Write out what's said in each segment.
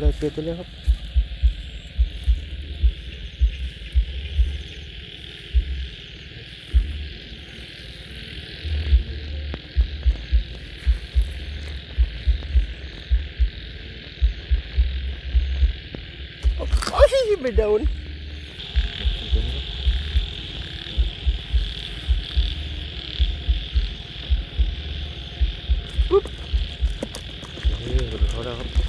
เลยเจอตัวเนี้ยครับโอ้ยไม่โดนปุ๊บนี่ดูเขาแล้วครับ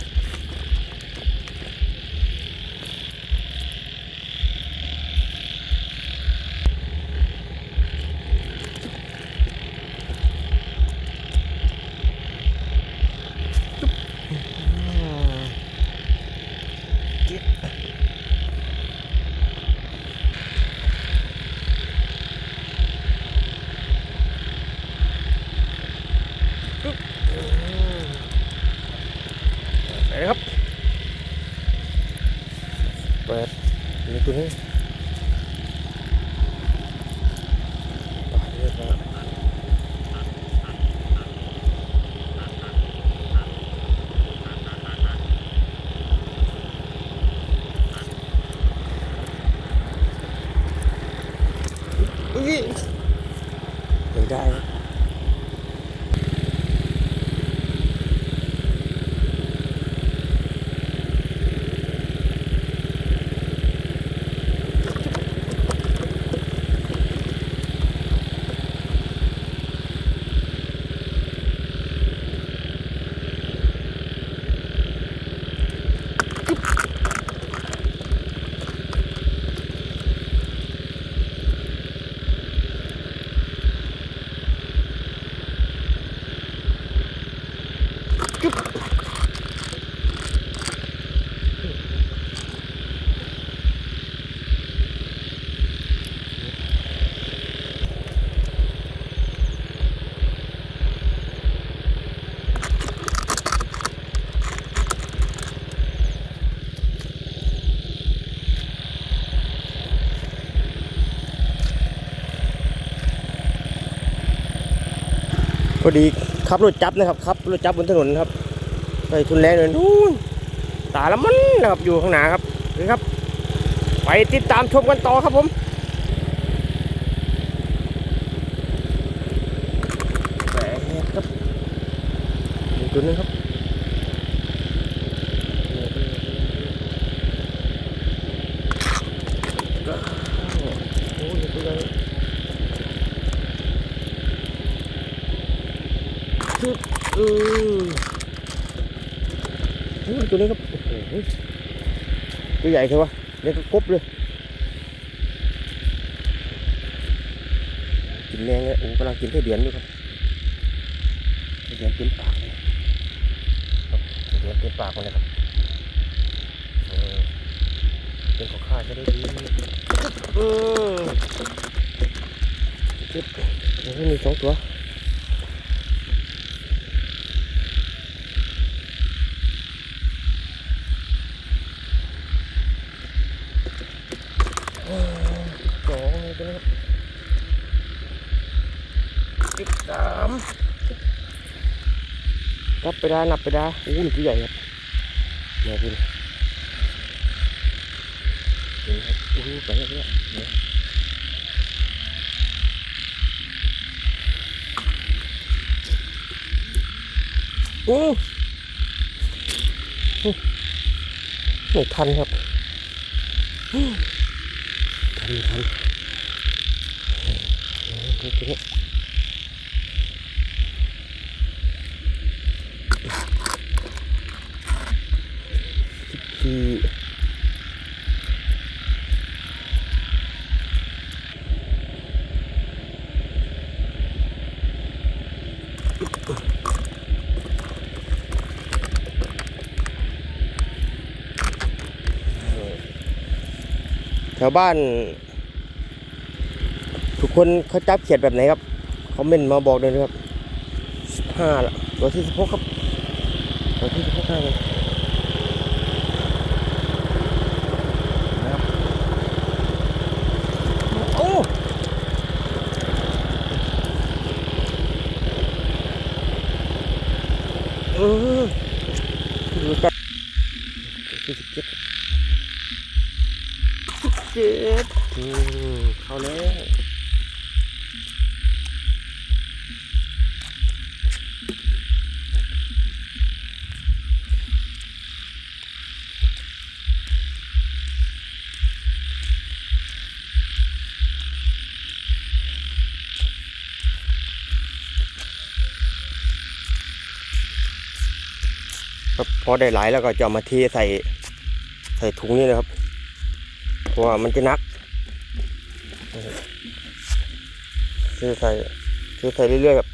ไปเลยครับ เปิดนี่ตัวนี้ไปเรียบร้อยอุ๊ยไม่ได้ พอดีขับรถจับนะครับขับรถจับบนถนนครับไปทุนแรงเลยนู่นตาละมันนะครับอยู่ข้างหน้าครับนี่ครับ ไปติดตามชมกันต่อครับผมแหมครับตัวนึงครับโอ้ยตัวใหญ่ ชุดอือโอ้ย ตัวนี้ครับโอ้โหตัวใหญ่ใช่ปะเนี่ยก็กบเลยกินแมงเลยโอ้กำลังกินไส้เดือนอยู่ครับไส้เดือนเต็มปากเลยไส้เดือนเต็มปากเลยครับเป็นของข้าจะได้ดีเออเจิ๊บเดี๋ยมีสองตัว สองเลยตัวนี้สิบสาม นับไปได้นับไปได้โอ้โหตัวใหญ่ครับมาดูดิเห็นครับโอ้โหไปแล้วไปแล้วเนี่ยโอ้หไม่ทันครับทันทันเออตัวนี้ สิบสี่แถวบ้าน ทุกคนเขาจับเขียดแบบไหนครับคอมเมนต์มาบอกด้วยนะครับห้าละตัวที่สิบหกครับตัวที่สิบหกห้าเลยนะครับโอ้เออดูกัน ยี่สิบเจ็ดเจ็ดอืมเข้าแล้วครับพอได้หลายแล้วก็จะเอามาเทใส่ ใส่ถุงนี่นะครับเพราะว่ามันจะนักซื้อใส่ซื้อใส่เรื่อยๆครับ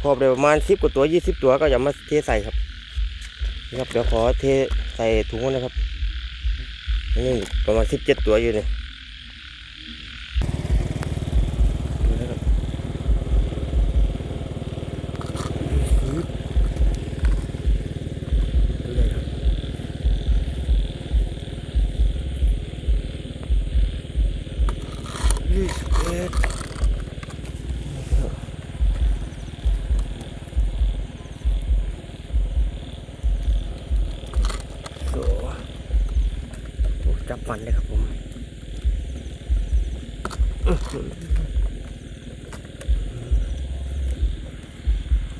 พอได้ประมาณสิบกว่าตัวยี่สิบตัวก็อย่ามาเทใส่ครับนะครับเดี๋ยวขอเทใส่ถุงก่อนนะครับนี่ประมาณสิบเจ็ดตัวอยู่นี่ยนะครับดูเลยครับ ยี่สิบ เอ็ดโอ้โหจับฟันเลยครับผม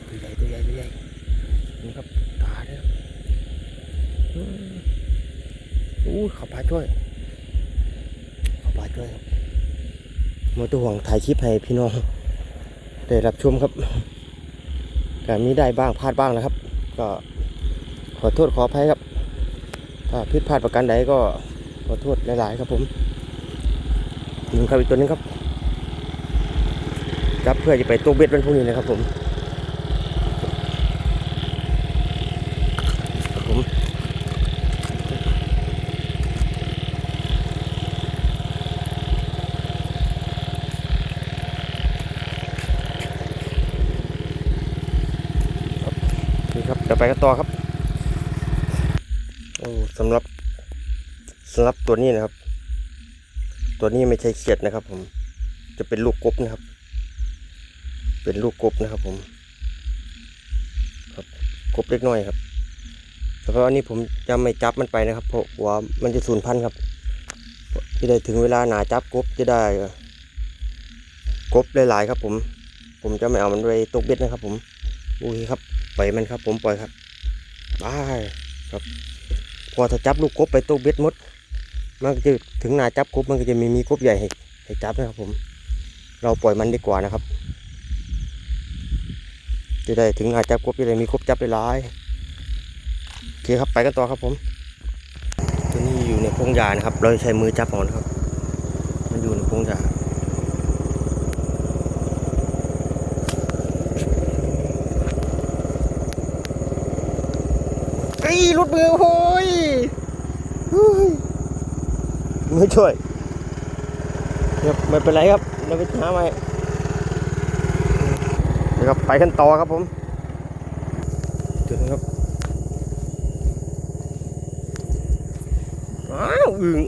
ตัวใหญ่ตัวใหญ่ตัวใหญ่นี่ครับตาเนี่ยครับอืมอู้เขับปลาช่วยขับปลาช่วยครับ มอตัวห่วงถ่ายคลิปให้พี่น้องได้รับชมครับแต่มีได้บ้างพลาดบ้างนะครับ ก็ขอโทษขออภัยครับ ถ้าผิดพลาดประการใดก็ขอโทษหลาย ๆ ครับผมหนึ่งครับอีกตัวนึงครับรับเพื่อจะไปตัวเบ็ดวันพรุ่งนี้นะครับผมครับผม นี่ครับเดี๋ยว ไปกันต่อครับสำหรับสำหรับตัวนี้นะครับ ตัวนี้ไม่ใช่เขียดนะครับ ผม จะเป็นลูกกบนะครับ เป็นลูกกบนะครับ ผม ครับกบเล็กน้อยครับแต่เพราะอันนี้ผมจะไม่จับมันไปนะครับ เพราะว่ามันจะสูญพันธุ์ครับ จะได้ถึงเวลาหนาจับกบจะได้กบหลายๆครับ ผม ผมจะไม่เอามันไปตกเบ็ดนะครับ ผม อุ้ยครับปล่อยมันครับ ผมปล่อยครับบายครับ พอถ้าจับลูกกบไปตกเบ็ดมด มันก็จะถึงหนาจับกบมันก็จะมีมีกบใหญ่ให้ให้จับนะครับผม เราปล่อยมันดีกว่านะครับ จะได้ถึงหนาจับกบจะได้มีกบจับได้หลายโอเคครับไปกันต่อครับผม ตัวนี้อยู่ในพงหญ้านะครับ เราใช้มือจับเอนครับ มันอยู่ในพงหญ้า ไอ้ย รุดมือโอ้ยเฮ้ยไม่ช่วยเดี๋ยวไม่เป็นไรครับเราไปหาใหม่เดี๋ยวครับไปกันต่อครับผมถึงครับอ้าวอึ่ง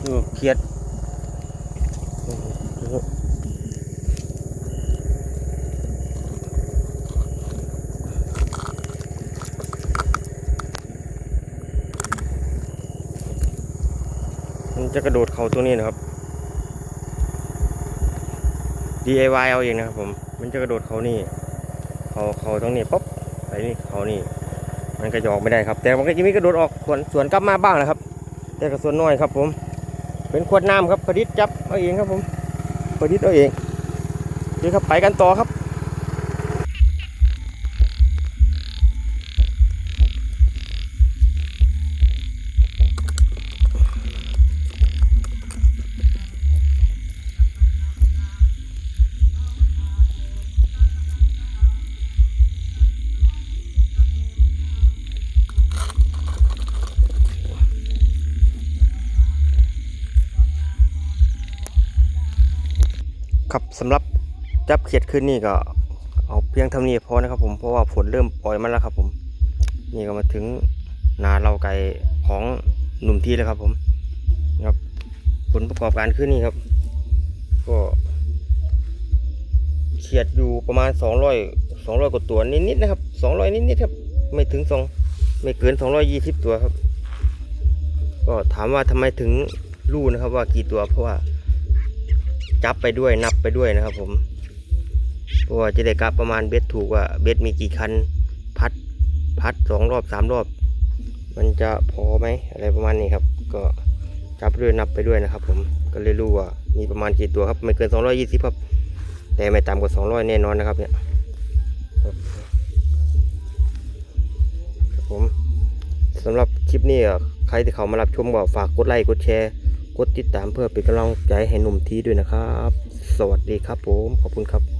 เออเครียด จะกระโดดเขาตัวนี้นะครับ DIY เอาเองนะครับผม มันจะกระโดดเขานี่ เขาเขาตรงนี้ปุ๊บไปนี่เขานี่ มันก็จะออกไม่ได้ครับ แต่มันก็จะมีกระโดดออกสวนสวนกลับมาบ้างนะครับ แต่ก็ส่วนน้อยครับผม เป็นขวดน้ำครับประดิษฐ์จับเอาเองครับผมประดิษฐ์เอาเองเดี๋ยวครับไปกันต่อครับ ครับสำหรับจับเขียดขึ้นนี่ก็เอาเพียงเท่านี้พอนะครับผมเพราะว่าฝนเริ่มปล่อยมาแล้วครับ ผม นี่ก็มาถึงนาเราไก่ของหนุ่มที่แล้วครับ ผมครับผลประกอบการขึ้นนี่ครับ ก็เขียดอยู่ประมาณสองร้อยสองร้อยกว่าตัวนิดๆนะครับสองร้อยนิดๆครับ ไม่ถึงสองไม่เกิน 220 ตัวครับ ก็ถามว่าทำไมถึงรู้นะครับ ว่ากี่ตัวเพราะว่า จับไปด้วยนับไปด้วยนะครับผมเพราะว่าจะได้กลับประมาณเบ็ดถูกว่าเบ็ดมีกี่คันพัดพัดสองรอบสามรอบ มันจะพอไหมอะไรประมาณนี้ครับ ก็จับไปด้วยนับไปด้วยนะครับ ผมก็เลยรู้ว่ามีประมาณกี่ตัวครับไม่เกิน 220ครับแต่ไม่ต่ำกว่า 200 แน่นอนนะครับเนี่ยครับผมสำหรับคลิปนี้อะใครที่เขามารับชมก็ฝากกดไลค์กดแชร์ กดติดตามเพื่อเป็นกำลังใจให้หนุ่มทีด้วยนะครับ สวัสดีครับผม ขอบคุณครับ